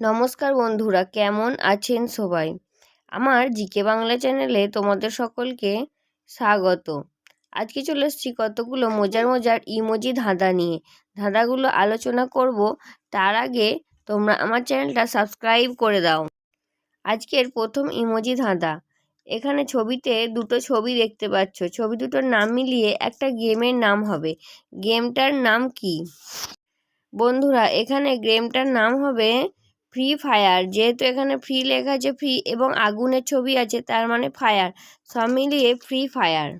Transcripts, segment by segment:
নমস্কার বন্ধুরা, কেমন আছেন সবাই? আমার জিকে বাংলা চ্যানেলে তোমাদের সকলকে স্বাগত। আজকে চলে এসেছি কতগুলো মজার মজার ইমোজি ধাঁধা নিয়ে। ধাঁধাগুলো আলোচনা করব, তার আগে তোমরা আমার চ্যানেলটা সাবস্ক্রাইব করে দাও। আজকের প্রথম ইমোজি ধাঁধা, এখানে ছবিতে দুটো ছবি দেখতে পাচ্ছ। ছবি দুটোর নাম মিলিয়ে একটা গেমের নাম হবে। গেমটার নাম কি? বন্ধুরা, এখানে গেমটার নাম হবে ফ্রি ফায়ার যেহেতু এখানে ফ্রি লেখা আছে ফ্রি এবং আগুনের ছবি আছে, তার মানে ফায়ার সব মিলিয়ে ফ্রি ফায়ার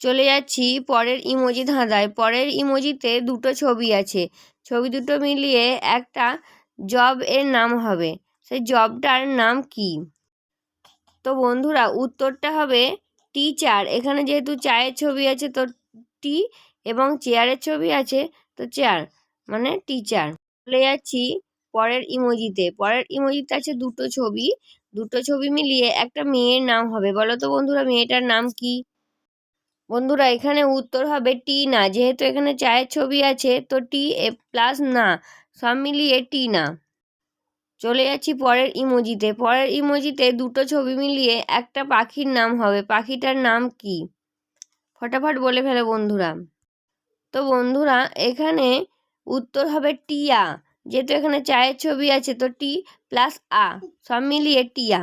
চলে যাচ্ছি পরের ইমোজি ধাঁধায়। পরের ইমোজিতে দুটো ছবি আছে। ছবি দুটো মিলিয়ে একটা জব এর নাম হবে। সেই জবটার নাম কি? তো বন্ধুরা, উত্তরটা হবে টিচার এখানে যেহেতু চায়ের ছবি আছে, তো টি এবং চেয়ারের ছবি আছে, তো চেয়ার মানে টিচার চলে যাচ্ছি পরের ইমোজিতে। পরের ইমোজিতে আছে দুটো ছবি। দুটো ছবি মিলিয়ে একটা মেয়ের নাম হবে। বলো তো বন্ধুরা, মেয়েটার নাম কি? বন্ধুরা, এখানে উত্তর হবে টি না। যেহেতু এখানে চায়ের ছবি আছে, তো টি এ প্লাস না। সব মিলিয়ে টি না। চলে যাচ্ছি পরের ইমোজিতে। পরের ইমোজিতে দুটো ছবি মিলিয়ে একটা পাখির নাম হবে। পাখিটার নাম কি? ফটাফট বলে ফেলো বন্ধুরা। তো বন্ধুরা, এখানে উত্তর হবে টিয়া। যেহেতু এখানে চায়ের ছবি আছে, তো টি প্লাস আ, সব মিলিয়ে টিয়া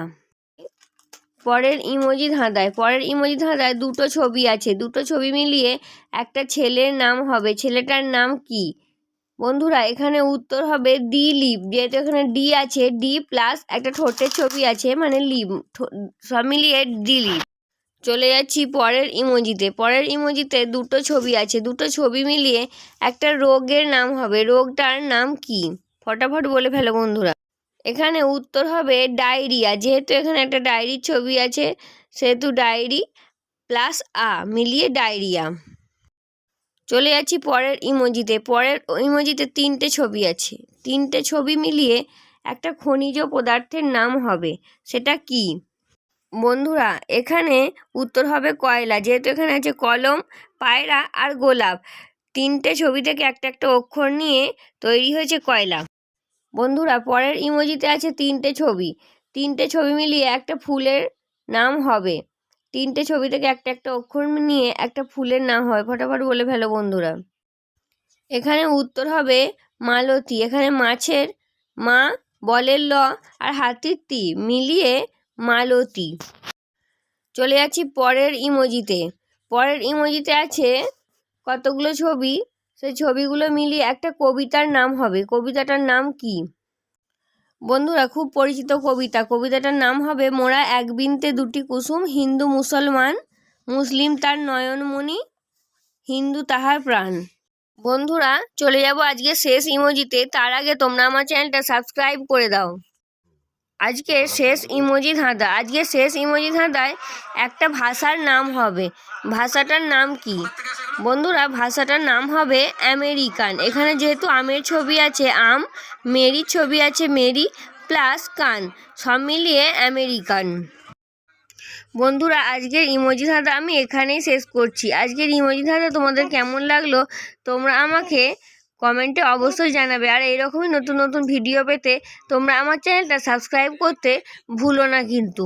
পরের ইমোজি ধাঁধায়, পরের ইমোজি ধাঁধায় দুটো ছবি আছে, দুটো ছবি মিলিয়ে একটা ছেলের নাম হবে, ছেলেটার নাম কি? বন্ধুরা, এখানে উত্তর হবে ডি লিপ, যেহেতু এখানে ডি আছে, ডি প্লাস একটা ঠোঁটের ছবি আছে মানে লিপ সব মিলিয়ে ডি লিপ। চলে যাচ্ছি পরের ইমোজিতে। পরের ইমোজিতে দুটো ছবি আছে। দুটো ছবি মিলিয়ে একটা রোগের নাম হবে। রোগটার নাম কি? ফটাফট বলে ফেলো বন্ধুরা। এখানে উত্তর হবে ডায়রিয়া। যেহেতু এখানে একটা ডায়েরির ছবি আছে, সেহেতু ডায়েরি প্লাস আ মিলিয়ে ডায়রিয়া। চলে যাচ্ছি পরের ইমোজিতে। পরের ইমোজিতে তিনটে ছবি আছে। তিনটে ছবি মিলিয়ে একটা খনিজ পদার্থের নাম হবে। সেটা কি? বন্ধুরা, এখানে উত্তর হবে কয়লা। যেহেতু এখানে আছে কলম, পায়রা আর গোলাপ। তিনটে ছবি থেকে একটা একটা অক্ষর নিয়ে তৈরি হয়েছে কয়লা। বন্ধুরা, পরের ইমোজিতে আছে তিনটে ছবি। তিনটে ছবি মিলিয়ে একটা ফুলের নাম হবে। তিনটে ছবি থেকে একটা একটা অক্ষর নিয়ে একটা ফুলের নাম হয়। ফটাফট বলে ফেলো বন্ধুরা। এখানে উত্তর হবে মালতী। এখানে মাছের মা, বলের ল আর হাতির তি মিলিয়ে মালতী। চলে যাচ্ছি পরের ইমোজিতে। পরের ইমোজিতে আছে কতগুলো ছবি? সেই ছবিগুলো মিলিয়ে একটা কবিতার নাম হবে। কবিতাটার নাম কি? বন্ধুরা, খুব পরিচিত কবিতা। কবিতাটার নাম হবে মোরা এক বিনতে দুটি কুসুম, হিন্দু মুসলমান, মুসলিম তার নয়নমণি, হিন্দু তাহার প্রাণ। বন্ধুরা, চলে যাব আজকে শেষ ইমোজিতে। তার আগে তোমরা আমার চ্যানেলটা সাবস্ক্রাইব করে দাও। আজকে শেষ ইমোজি ধাঁধা। আজকে শেষ ইমোজি ধাঁধায় একটা ভাষার নাম হবে। ভাষাটার নাম কি? বন্ধুরা, ভাষাটার নাম হবে আমেরিকান। এখানে যেহেতু আমের ছবি আছে, আম, মেরির ছবি আছে, মেরি প্লাস কান। সব মিলিয়ে আমেরিকান। বন্ধুরা, আজকের ইমোজি ধাঁধা আমি এখানেই শেষ করছি। আজকের ইমোজি ধাঁধা তোমাদের কেমন লাগল তোমরা আমাকে কমেন্টে অবশ্যই জানাবে। আর এইরকমই নতুন নতুন ভিডিও পেতে তোমরা আমার চ্যানেলটা সাবস্ক্রাইব করতে ভুলো না কিন্তু।